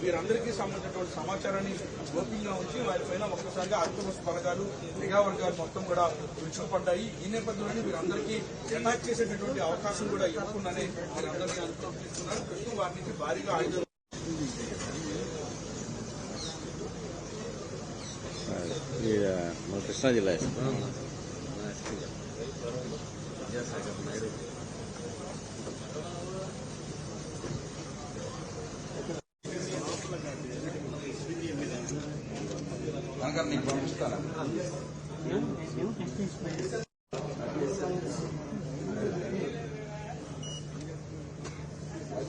వీరందరికీ సంబంధించినటువంటి సమాచారాన్ని గోప్యంగా ఉంచి వారిపైన ఒక్కసారిగా అర్థవస్తు బలగాలు నిఘా వర్గాలు మొత్తం కూడా విరుచుకుపడ్డాయి ఈ నేపథ్యంలోనే వీరందరికీ అటాక్ చేసేటటువంటి అవకాశం కూడా ఇవ్వకుండానే వీరందరినీ తీసుకున్నారు ప్రస్తుతం వారి నుంచి భారీగా ఆయుధాలు మన కృష్ణా జిల్లా.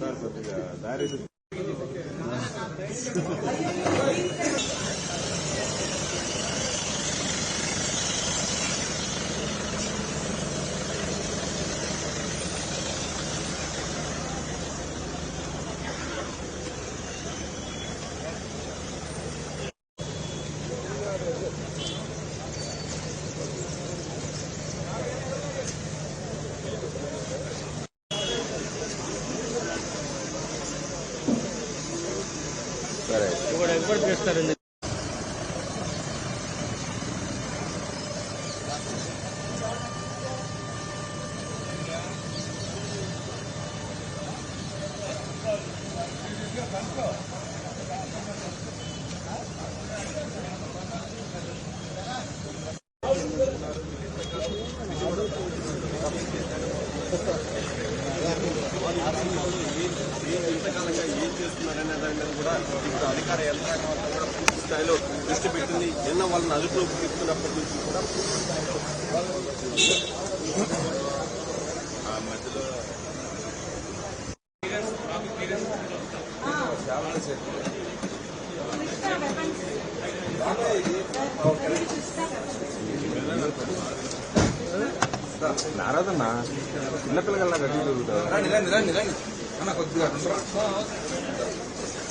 ಸರ್ಕಾರ ఎక్కడ చేస్తారండి ఎంతకాలంగా స్థాయిలో దృష్టి పెట్టింది. నిన్న వాళ్ళని అదుపులోకి తీసుకున్నప్పటి నుంచి కూడా ఆ మధ్యలో నారాదన్నా చిన్నపిల్లగల్లా గట్టి దొరుకుతావు రండి రండి రండి రండి. అన్న కొద్దిగా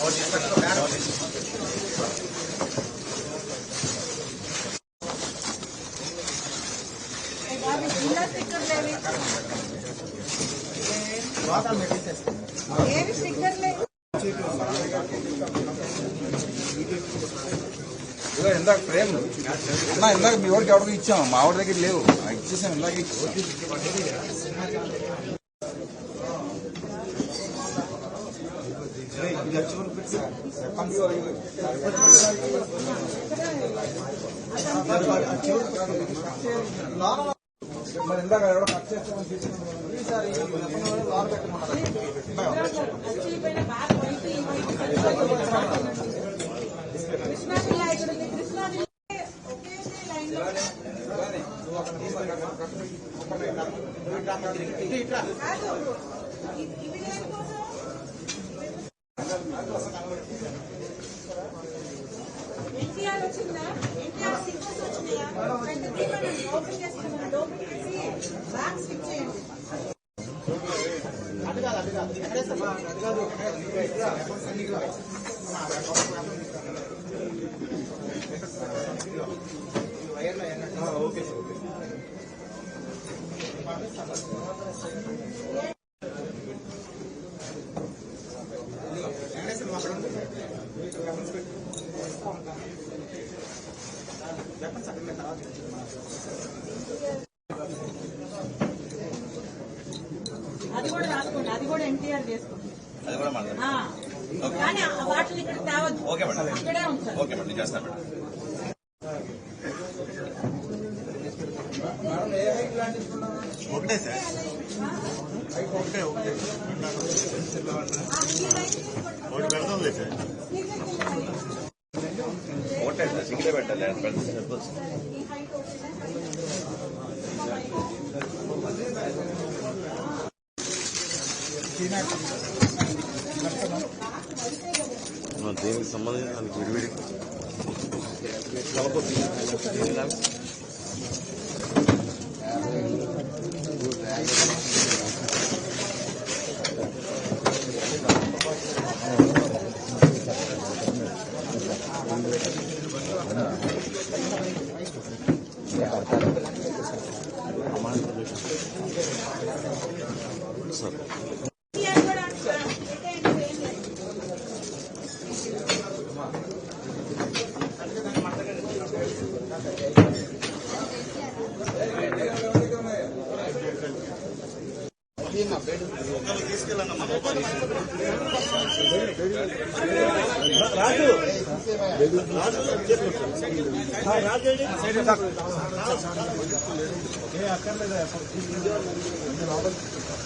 ऑटोमेटिक ఇదిగో ఇందాక ప్రేమ్ అన్న ఇందాక మీ వాడికి ఎవరికి ఇచ్చాం. మా వాడి దగ్గర లేవు. ఇచ్చేసాం ఇందాక ఇచ్చేసాం మరి ఇందాక ఎవడో కట్ చేస్తామని తీసుకున్నాం ఎన్టీఆర్ వచ్చిందా ఎన్టీఆర్ సిగ్నల్స్ వచ్చినాయా పెద్ద ఓపెన్ ఓపెన్ చేసి బ్యాగ్ స్టిక్ చేయండి అది కూడా రాసుకోండి అది కూడా ఎన్టీఆర్ చేసుకోండి ఆ. కానీ ఆ వాటిని ఇక్కడ తేవద్దు. Okay madam. చేస్తాను మేడం ఒకటే సార్ ఒకటే ఒకటే ఒకటి పెడతాంలే సార్ ఒకటే సార్ సింగిలే పెట్టాలి అది పెడితే సరిపోతుంది దీనికి సంబంధించి దానికి విడివిడి ఎన్టీఆర్ కూడా రాజు. రాజు అక్కర్లేదా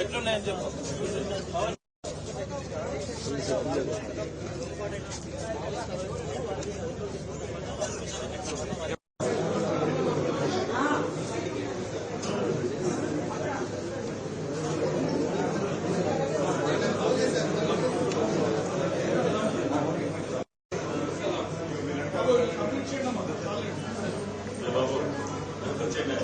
ఎట్లున్నాయని చెప్పు బాబు Cơ chế này.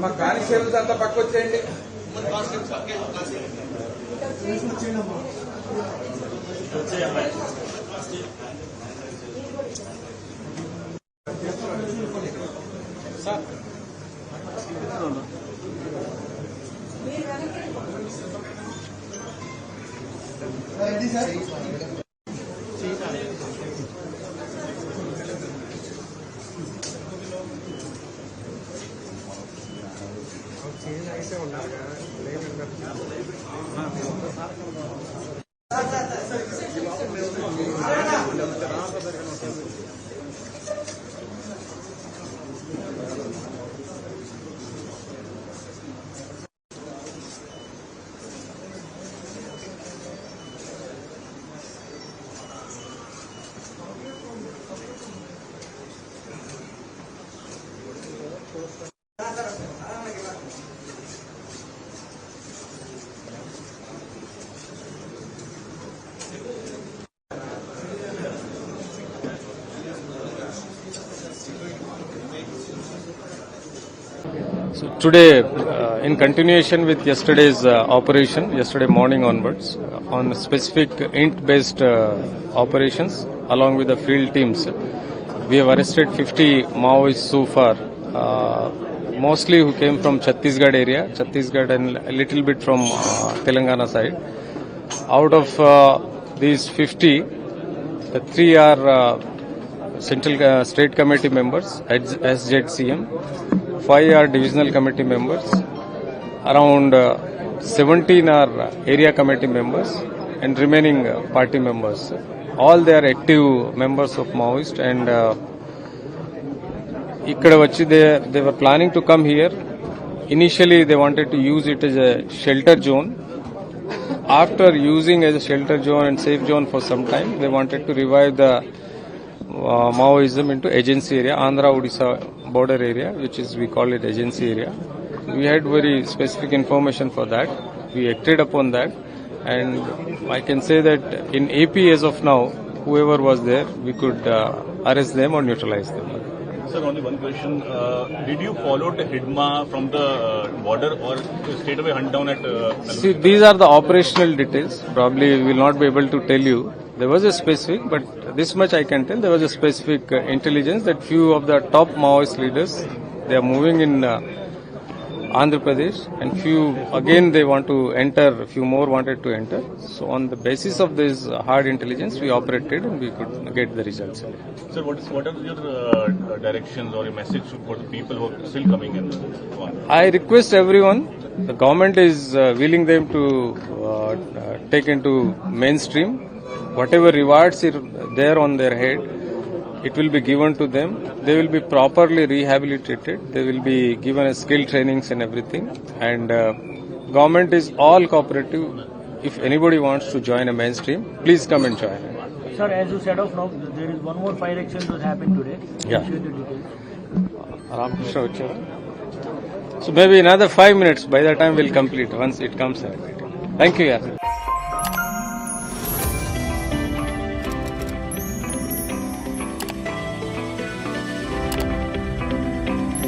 మా కానిస్టేబుల్స్ అంతా పక్క వచ్చేయండి Today, uh, in continuation with yesterday's uh, operation, yesterday morning onwards, uh, on specific int-based uh, operations along with the field teams, we have arrested 50 Maoists so far, uh, mostly who came from Chhattisgarh area, Chhattisgarh and a little bit from uh, Telangana side. Out of uh, these 50, the three are uh, central uh, state committee members, SZCM, five are divisional committee members, around uh, 17 are area committee members, and remaining uh, party members. All they are active members of Maoist and uh, ఇక్కడ వచ్చి they they were planning to come here initially they wanted to use it as a shelter zone after using as a shelter zone and safe zone for some time they wanted to Maoism into agency area, Andhra Odisha border area, which is we call it agency area. We had very specific information for that. We acted upon that, and I can say that in AP as of now, whoever was there, we could uh, arrest them or neutralize them. Sir, only one question. Uh, did you follow the HIDMA from the uh, border or straight away hunt down at uh, See, these are the operational details. Probably we will not be able to tell you. There was a specific, but this much I can tell. There was a specific uh, intelligence that few of the top Maoist leaders they are moving in uh, Andhra Pradesh, and few again they want to enter. Few more wanted to enter. So on the basis of this hard intelligence, we operated and we could get the results. Sir, what, is, what are your uh, directions or your message for the people who are still coming in? I request everyone, the government is uh, willing them to uh, uh, take into mainstream. Whatever rewards are there on their head, it will be given to them. They will be properly rehabilitated. They will be given a skill trainings and everything. And uh, government is all cooperative. If anybody wants to join a mainstream, please come and join. Sir, as you said of now, there is one more fire action that happened today. Yeah. Share the. Ramakrishna Vachara. So maybe another five minutes. By that time we'll complete once it comes. Thank you. Yeah.